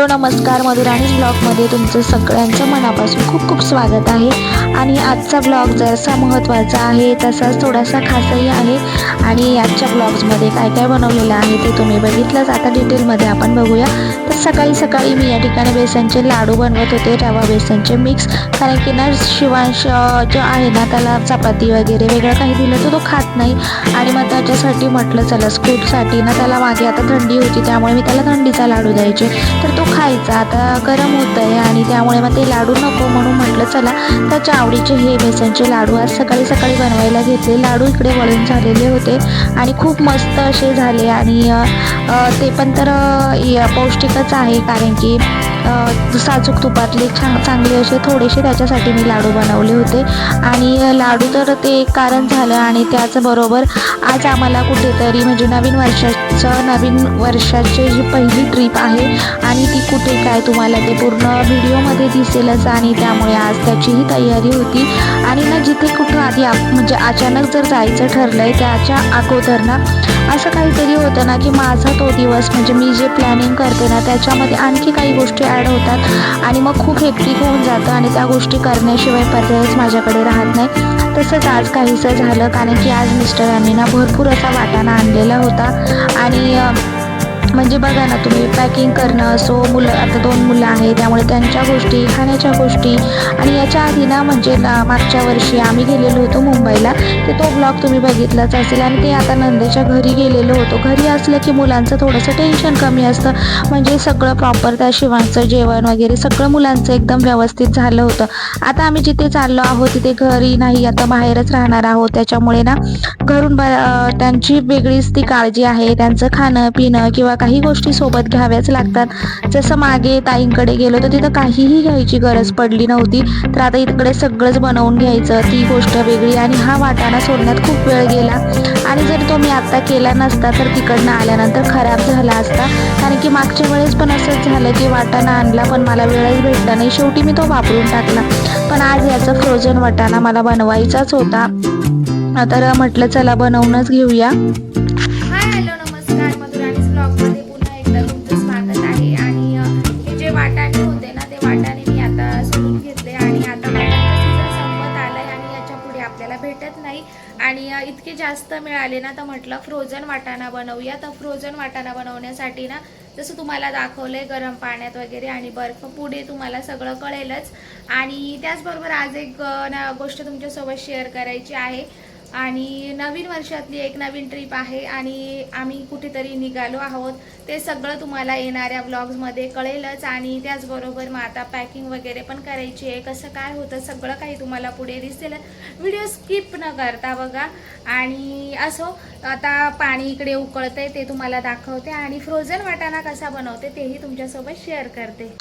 Hello नमस्कार. मधुराणीज ब्लॉगमध्ये तुमचं सगळ्यांचं मनापासून खूप खूप स्वागत आहे. आणि आजचा ब्लॉग जसा महत्त्वाचा आहे तसाच थोडासा खासही आहे. आणि आजच्या ब्लॉग्समध्ये काय काय बनवलेलं आहे ते तुम्ही बघितलंच. आता डिटेलमध्ये आपण बघूया. तर सकाळी सकाळी मी या ठिकाणी बेसनचे लाडू बनवत होते. रवा बेसनचे मिक्स कारण की ना शिवांश जो आहे ना त्याला चपाती वगैरे वेगळं काही दिलं तर तो खात नाही. आणि मग त्याच्यासाठी म्हटलं चला स्कूटसाठी ना त्याला मागे आता थंडी होती त्यामुळे मी त्याला थंडीचा लाडू द्यायचे. तर तो खायचा. आता गरम होत आहे आणि त्यामुळे मग ते लाडू नको म्हणून म्हटलं चला त्याच्या आवडीचे हे बेसनचे लाडू आज सकाळी सकाळी बनवायला घेतले. लाडू इकडे वळून झालेले होते आणि खूप मस्त असे झाले आणि ते पण तर य- पौष्टिकच आहे कारण की साजूक तुपातले छान चांगले असे थोडेसे त्याच्यासाठी मी लाडू बनवले होते. आणि लाडू तर ते एक कारण झालं आणि त्याचबरोबर आज आम्हाला कुठेतरी म्हणजे नवीन वर्षाचं नवीन वर्षाची जी पहिली ट्रिप आहे आणि ती कुठे काय तुम्हाला ते पूर्ण व्हिडिओमध्ये दिसेलच आणि त्यामुळे आज त्याचीही तयारी होती. आणि ना जिथे कुठं आधी आप म्हणजे अचानक जर जायचं ठरलं आहे त्याच्या अगोदर ना असं काहीतरी होतं ना की माझा तो दिवस म्हणजे मी जे प्लॅनिंग करते ना त्याच्यामध्ये आणखी काही गोष्टी ॲड होतात. आणि मग खूप हेक्टिक होऊन जातं आणि त्या गोष्टी करण्याशिवाय पर्यायच माझ्याकडे राहत नाही. तसंच आज काहीसं झालं. कारण की आज मिस्टरांनी ना भरपूर असा वाटाणा आणलेला होता. आणि म्हणजे बघा ना तुम्ही पॅकिंग करणं असो मुलं आता दोन मुलं आहे त्यामुळे त्यांच्या गोष्टी खाण्याच्या गोष्टी आणि याच्या आधी ना म्हणजे ना मागच्या वर्षी आम्ही गेलेलो होतो मुंबईला. ते तो ब्लॉग तुम्ही बघितलाच असेल आणि ते आता नंदेच्या घरी गेलेलो होतो. घरी असलं की मुलांचं थोडंसं टेन्शन कमी असतं. म्हणजे सगळं प्रॉपर त्या शिवांचं जेवण वगैरे सगळं मुलांचं एकदम व्यवस्थित झालं होतं. आता आम्ही जिथे चाललो आहोत तिथे घरी नाही आता बाहेरच राहणार आहोत. त्याच्यामुळे ना घरून त्यांची वेगळीच ती काळजी आहे. त्यांचं खाणं पिणं किंवा काही गोष्टी सोबत घ्याव्याच लागतात. जसं मागे ताईंकडे गेलो तर तिथं काहीही घ्यायची गरज पडली नव्हती. तर आता इकडे सगळंच बनवून घ्यायचं. ती गोष्ट वेगळी आणि हा वाटाणा सोडण्यात खूप वेळ गेला. आणि जर तो मी आत्ता केला नसता तर तिकडनं आल्यानंतर खराब झाला असता. कारण की मागच्या वेळेस पण असंच झालं की वाटाणा आणला पण मला वेळच भेटला नाही. शेवटी मी तो वापरून टाकला. पण आज याचा फ्रोझन वाटाणा मला बनवायचाच होता. तर म्हटलं चला बनवूनच घेऊया. खायला भेटत नाही. आणि इतके जास्त मिळाले ना तर म्हटलं फ्रोझन वाटाणा बनवूया. तर फ्रोझन वाटाणा बनवण्यासाठी ना जसं तुम्हाला दाखवलंय गरम पाण्यात वगैरे आणि बर्फ पुढे तुम्हाला सगळं कळेलच. आणि त्याचबरोबर आज एक ना गोष्ट तुमच्यासोबत शेअर करायची आहे. आणि नवीन वर्षातली एक नवीन ट्रिप आहे आणि आम्ही कुठेतरी निघालो आहोत. ते सगळं तुम्हाला येणाऱ्या ब्लॉग्समध्ये कळेलच आणि त्याचबरोबर मग आता पॅकिंग वगैरे पण करायची आहे. कसं काय होतं सगळं काही तुम्हाला पुढे दिसेल. व्हिडिओ स्किप न करता बघा. आणि असो आता पाणी इकडे उकळतंय ते तुम्हाला दाखवते आणि फ्रोझन वाटाणा कसा बनवते तेही तुमच्यासोबत शेअर करते.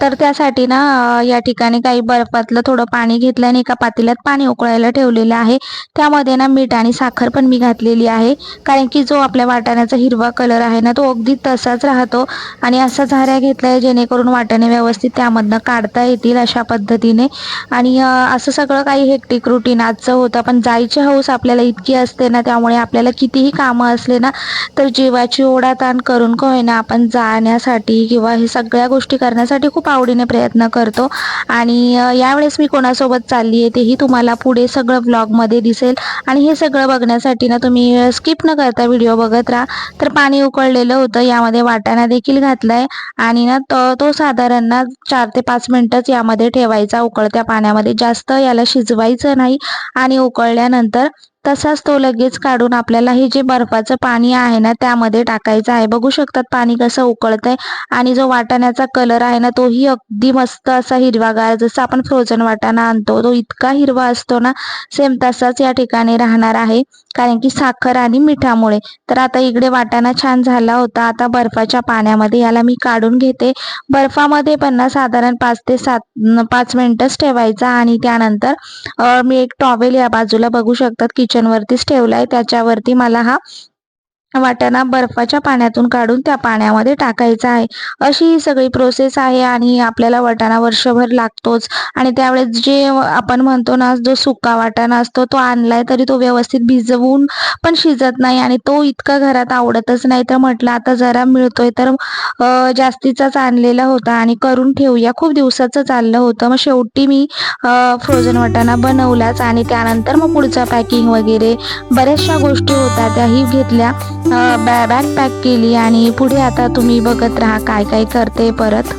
तर त्यासाठी ना या ठिकाणी काही बर्फातलं थोडं पाणी घेतलं आणि एका पातेल्यात पाणी उकळायला ठेवलेलं आहे. त्यामध्ये ना मीठ आणि साखर पण मी घातलेली आहे. कारण की जो आपल्या वाटाण्याचा हिरवा कलर आहे ना तो अगदी तसाच राहतो. आणि असा झाऱ्या घेतलाय जेणेकरून वाटाणे व्यवस्थित त्यामधनं काढता येतील अशा पद्धतीने. आणि असं सगळं काही हेक्टिक रुटीन आजचं होतं. पण जायची हौस आपल्याला इतकी असते ना त्यामुळे आपल्याला कितीही कामं असले ना तर जीवाची ओढाताण करून का होईना आपण जाण्यासाठी किंवा हे सगळ्या गोष्टी करण्यासाठी खूप आवडीने प्रयत्न करतो. आणि यावेळेस मी कोणासोबत चालली आहे तेही तुम्हाला पुढे सगळं ब्लॉगमध्ये दिसेल. आणि हे सगळं बघण्यासाठी ना तुम्ही स्किप न करता व्हिडिओ बघत राहा. तर पाणी उकळलेलं होतं यामध्ये वाटाणा देखील घातलाय. आणि ना तो तो साधारण ना चार ते पाच मिनिटच यामध्ये ठेवायचा. उकळत्या पाण्यामध्ये जास्त याला शिजवायचं नाही. आणि उकळल्यानंतर तसाच तो लगेच काढून आपल्याला हे जे बर्फाचं पाणी आहे ना त्यामध्ये टाकायचं आहे. बघू शकतात पाणी कसं उकळतंय आणि जो वाटाण्याचा कलर आहे ना तोही अगदी मस्त असा हिरवागार जसं आपण फ्रोझन वाटाणा आणतो तो इतका हिरवा असतो ना सेम तसाच या ठिकाणी राहणार आहे. कारण की साखर आणि मिठामुळे. तर आता इकडे वाटाणा छान झाला होता. आता बर्फाच्या पाण्यामध्ये याला मी काढून घेते. बर्फामध्ये पण ना साधारण पाच ते सात पाच मिनिटच ठेवायचा आणि त्यानंतर मी एक टॉवेल या बाजूला बघू शकतात. किचनवरतीच ठेवलाय. त्याच्यावरती मला हा वाटाणा बर्फाच्या पाण्यातून काढून त्या पाण्यामध्ये टाकायचा आहे. अशी ही सगळी प्रोसेस आहे आणि आपल्याला वाटाणा वर्षभर लागतोच. आणि त्यावेळेस जे आपण म्हणतो ना जो सुका वाटाणा असतो तो आणलाय तरी तो व्यवस्थित भिजवून पण शिजत नाही आणि तो इतका घरात आवडतच नाही. तर म्हटलं आता जरा मिळतोय तर जास्तीचाच आणलेला होता आणि करून ठेवूया. खूप दिवसाचं चाललं होतं. मग शेवटी मी फ्रोझन वाटाणा बनवलाच आणि त्यानंतर मग पुढचं पॅकिंग वगैरे बऱ्याचशा गोष्टी होत्या त्याही घेतल्या. बॅ बॅग पॅक केली आणि पुढे आता तुम्ही बघत राहा काय काय करते परत.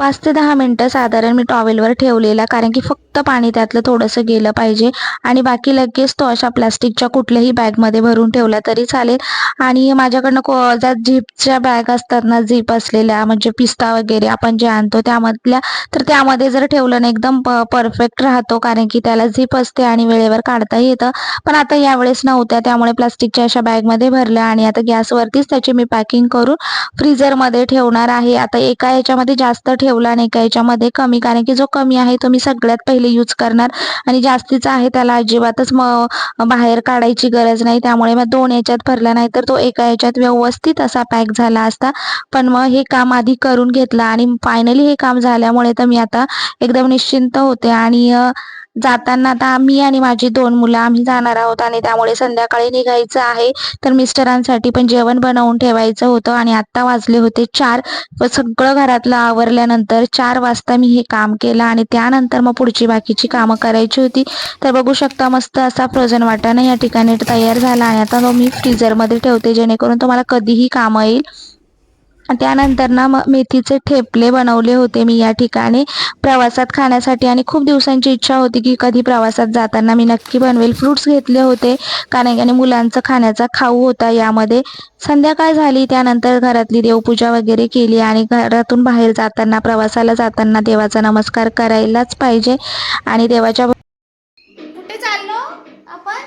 पाच ते दहा मिनटं साधारण मी टॉवेलवर ठेवलेला कारण की फक्त पाणी त्यातलं थोडंसं गेलं पाहिजे. आणि बाकी लगेच तो अशा प्लास्टिकच्या कुठल्याही बॅगमध्ये भरून ठेवला तरी चालेल. आणि माझ्याकडनं को ज्या झिपच्या बॅग असतात ना झिप असलेल्या म्हणजे पिस्ता वगैरे आपण जे आणतो त्यामधल्या तर त्यामध्ये जर ठेवलं ना एकदम प परफेक्ट राहतो कारण की त्याला झिप असते आणि वेळेवर काढता येतं. पण आता यावेळेस नव्हत्या त्यामुळे प्लास्टिकच्या अशा बॅगमध्ये भरल्या आणि आता गॅसवरतीच त्याची मी पॅकिंग करून फ्रीजरमध्ये ठेवणार आहे. आता एका याच्यामध्ये जास्त ठेव ठेवला आणि एका याच्यामध्ये कमी. कारण की जो कमी आहे तो मी सगळ्यात पहिले यूज करणार. आणि जास्तीचा आहे त्याला अजिबातच बाहेर काढायची गरज नाही. त्यामुळे मग दोन याच्यात भरला नाही तर तो एका याच्यात व्यवस्थित असा पॅक झाला असता. पण मग हे काम आधी करून घेतलं आणि फायनली हे काम झाल्यामुळे तर मी आता एकदम निश्चिंत होते. आणि जाताना आता मी आणि माझी दोन मुलं आम्ही जाणार आहोत आणि त्यामुळे संध्याकाळी निघायचं आहे. तर मिस्टरांसाठी पण जेवण बनवून ठेवायचं होतं आणि आत्ता वाजले होते चार. व सगळं घरातलं आवरल्यानंतर चार वाजता मी हे काम केलं आणि त्यानंतर मग पुढची बाकीची कामं करायची होती. तर बघू शकता मस्त असा फ्रोझन वाटाणा या ठिकाणी तयार झाला आणि आता मी फ्रीझरमध्ये ठेवते जेणेकरून तुम्हाला कधीही कामं येईल. त्यानंतर ना मग मेथीचे ठेपले बनवले होते मी या ठिकाणी. प्रवासात खाण्यासाठी आणि खूप दिवसांची इच्छा होती की कधी प्रवासात जाताना मी नक्की बनवेल. फ्रुट्स घेतले होते. कारण की मुलांचं खाण्याचा खाऊ होता यामध्ये. संध्याकाळ झाली त्यानंतर घरातली देवपूजा वगैरे केली आणि घरातून बाहेर जाताना प्रवासाला जाताना देवाचा नमस्कार करायलाच पाहिजे. आणि देवाच्या कुठे चाललो आपण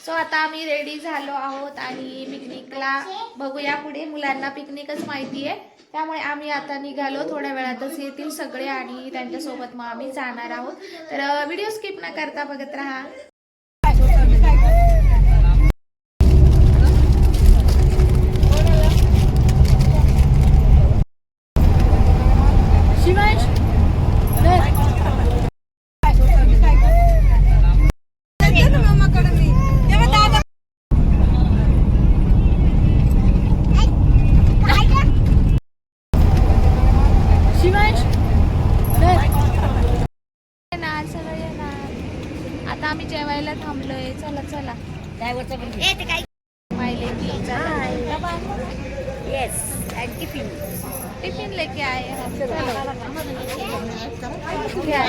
सो आता आम्ही रेडी झालो आहोत आणि पिकनिकला बघूया पुढे. मुलांना पिकनिकच माहिती आहे. त्यामुळे आम्ही आता निघालो. थोड्या वेळातच येतील सगळे आणि त्यांच्यासोबत मग आम्ही जाणार आहोत. तर व्हिडिओ स्किप न करता बघत राहा. मायले की येस अँड टिफिन टिफिन लेके आए हम घ्या.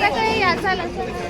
सगळे या चला सगळे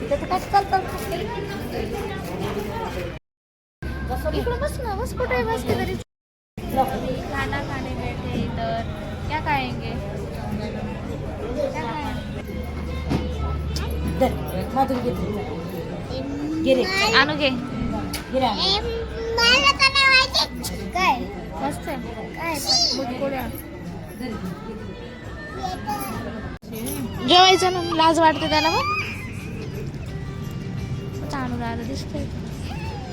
तिथं काय चालतं? बस कुठे बस तरी. खाना खाने बैठे इधर क्या खाएंगे क्या खाएंगे आणू घे. काय? मस्त आहे. काय? मुटकुड्या जेवायचं ना लाज वाटते त्याला मग. आणू दादा दिसतंय.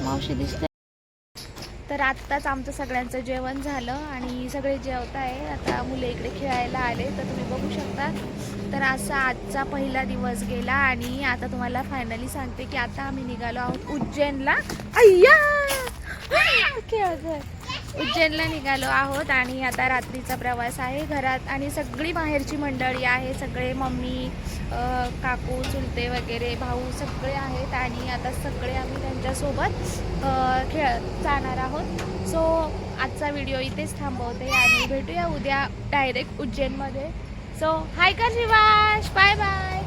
मावशी दिसते तर आत्ताच आमचं सगळ्यांचं जेवण झालं आणि सगळे जेवत आहे. आता मुले इकडे खेळायला आले तर तुम्ही बघू शकता. तर असा आजचा पहिला दिवस गेला आणि आता तुम्हाला फायनली सांगते की आता आम्ही निघालो आहोत उज्जैनला. अय्या! खेळ उज्जैनला निघालो आहोत आणि आता रात्रीचा प्रवास आहे. घरात आणि सगळी बाहेरची मंडळी आहे. सगळे मम्मी काकू चुलते वगैरे भाऊ सगळे आहेत आणि आता सगळे आम्ही त्यांच्यासोबत खेळ जाणार आहोत. सो आजचा व्हिडिओ इथेच थांबवते आणि भेटूया उद्या डायरेक्ट उज्जैनमध्ये. सो हाय का शिवाश बाय बाय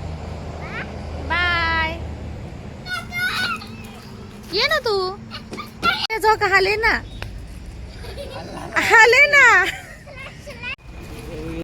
बाय ये ना तू. झोका हाले ना. हाले ना.